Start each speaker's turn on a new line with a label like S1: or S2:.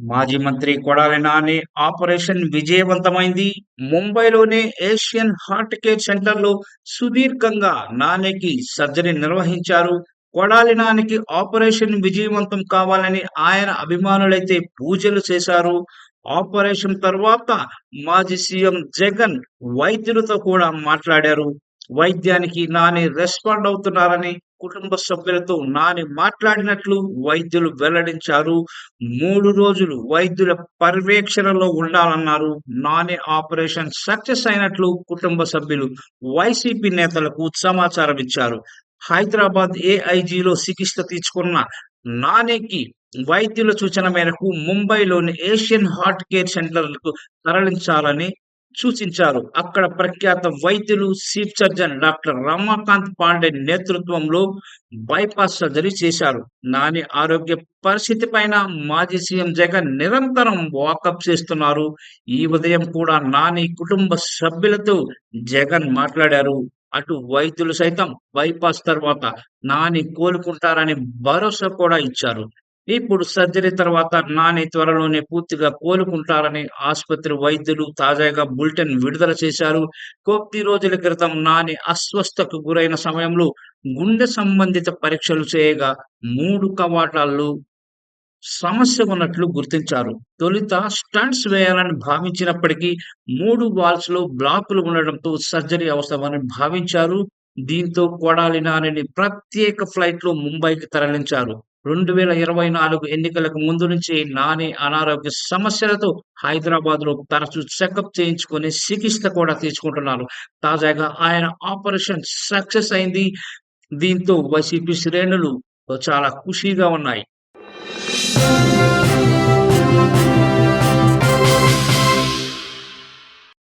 S1: మాజీ మంత్రి కొడాలి నాని ఆపరేషన్ విజయవంతమైంది. ముంబైలోని ఏషియన్ హార్ట్ కేర్ సెంటర్లో సుదీర్ఘంగా నానికి సర్జరీ నిర్వహించారు. కొడాలి నానికి ఆపరేషన్ విజయవంతం కావాలని ఆయన అభిమానులైతే పూజలు చేశారు. ఆపరేషన్ తర్వాత మాజీ సీఎం జగన్ వైద్యులతో కూడా మాట్లాడారు. వైద్యానికి నాని రెస్పాండ్ అవుతున్నారని కుటుంబ సభ్యులతో నాని మాట్లాడినట్లు వైద్యులు వెల్లడించారు. మూడు రోజులు వైద్యుల పర్యవేక్షణలో ఉండాలన్నారు. నాని ఆపరేషన్ సక్సెస్ అయినట్లు కుటుంబ సభ్యులు వైసీపీ నేతలకు సమాచారం ఇచ్చారు. హైదరాబాద్ ఏఐజీలో చికిత్స తీసుకున్న నానేకి వైద్యుల సూచన మేరకు ముంబైలోని ఏషియన్ హార్ట్ కేర్ సెంటర్లకు తరలించాలని సూచించారు. అక్కడ ప్రఖ్యాత వైద్యులు chief surgeon doctor Ramakant Pandey నేతృత్వంలో బైపాస్ సర్జరీ చేశారు. నాని ఆరోగ్య పరిస్థితి పైన మాజీ సీఎం జగన్ నిరంతరం వాకప్ చేస్తున్నారు. ఈ ఉదయం కూడా నాని కుటుంబ సభ్యులతో జగన్ మాట్లాడారు. అటు వైద్యులు సైతం బైపాస్ తర్వాత నాని కోలుకుంటారని భరోసా కూడా ఇచ్చారు. ఇప్పుడు సర్జరీ తర్వాత నాని త్వరలోనే పూర్తిగా కోలుకుంటారని ఆసుపత్రి వైద్యులు తాజాగా బులెటిన్ విడుదల చేశారు. కొద్ది రోజుల క్రితం నాని అస్వస్థకు గురైన సమయంలో గుండె సంబంధిత పరీక్షలు చేయగా మూడు కవాటాలు సమస్య ఉన్నట్లు గుర్తించారు. తొలుత స్టంట్స్ వేయాలని భావించినప్పటికీ మూడు వాల్స్లో బ్లాకులు ఉండడంతో సర్జరీ అవసరమని భావించారు. దీంతో కొడాలి నానిని ప్రత్యేక ఫ్లైట్లో ముంబైకి తరలించారు. రెండు వేల ఇరవై నాలుగు ఎన్నికలకు ముందు నుంచి నాని అనారోగ్య సమస్యలతో హైదరాబాద్లో తరచూ చెకప్ చేయించుకొని చికిత్స కూడా తీసుకుంటున్నారు. తాజాగా ఆయన ఆపరేషన్ సక్సెస్ అయింది. దీంతో వైసీపీ శ్రేణులు చాలా ఖుషీగా ఉన్నాయి.